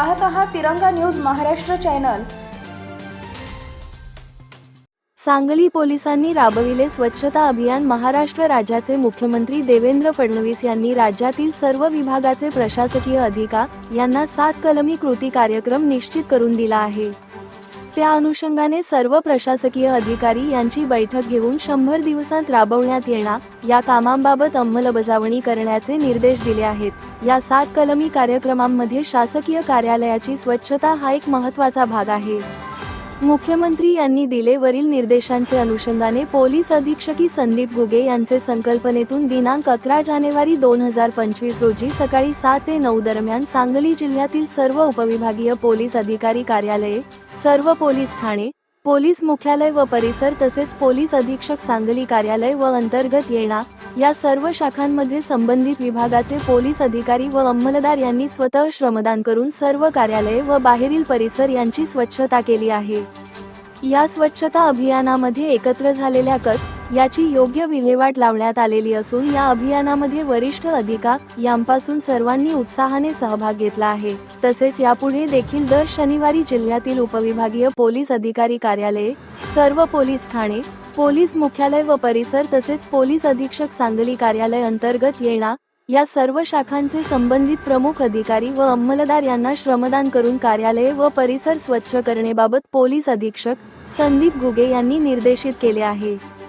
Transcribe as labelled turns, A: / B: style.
A: पाहत आहात तिरंगा न्यूज महाराष्ट्र चॅनल.
B: सांगली पोलिसांनी राबविले स्वच्छता अभियान महाराष्ट्र राज्याचे मुख्यमंत्री देवेंद्र फडणवीस यांनी राज्यातील सर्व विभागाचे प्रशासकीय अधिकार यांना सात कलमी कृती कार्यक्रम निश्चित करून दिला आहे. त्या अनुषंगाने सर्व प्रशासकीय अधिकारी यांची बैठक घेऊन शंभर दिवसांत राबवण्यात येणार या कामांबाबत अंमलबजावणी करण्याचे निर्देश दिले आहेत. या सात कलमी कार्यक्रमांमध्ये शासकीय कार्यालयाची स्वच्छता हा एक महत्त्वाचा भाग आहे. मुख्यमंत्री यांनी दिले वरील निर्देशांचे अनुषंगाने पोलीस अधीक्षकी संदीप गुगे यांचे संकल्पनेतून दिनांक अकरा जानेवारी दोन हजार पंचवीस रोजी सकाळी सात ते नऊ दरम्यान सांगली जिल्ह्यातील सर्व उपविभागीय पोलीस अधिकारी कार्यालये सर्व पोलीस ठाणे पोलीस मुख्यालय व परिसर तसेच पोलीस अधीक्षक सांगली कार्यालय व अंतर्गत येणार या सर्व शाखांमध्ये संबंधित विभागाचे पोलीस अधिकारी व अंमलदार यांनी स्वतः श्रमदान करून सर्व कार्यालये व बाहेरील परिसर यांची स्वच्छता केली आहे. या स्वच्छता अभियानामध्ये एकत्र झालेल्या कच याची योग्य विल्हेवाट लावण्यात आलेली असून या अभियानामध्ये वरिष्ठ अधिकार यांपासून सर्वांनी उत्साहाने सहभाग घेतला आहे. तसेच यापुढे देखील दर शनिवारी जिल्ह्यातील उपविभागीय पोलीस अधिकारी कार्यालये सर्व पोलीस ठाणे पोलीस मुख्यालय व परिसर तसेच पोलीस अधीक्षक सांगली कार्यालय अंतर्गत येणार या सर्व शाखांचे संबंधित प्रमुख अधिकारी व अंमलदार यांना श्रमदान करून कार्यालये व परिसर स्वच्छ करण्याबाबत पोलीस अधीक्षक संदीप गुगे यांनी निर्देशित केले आहे.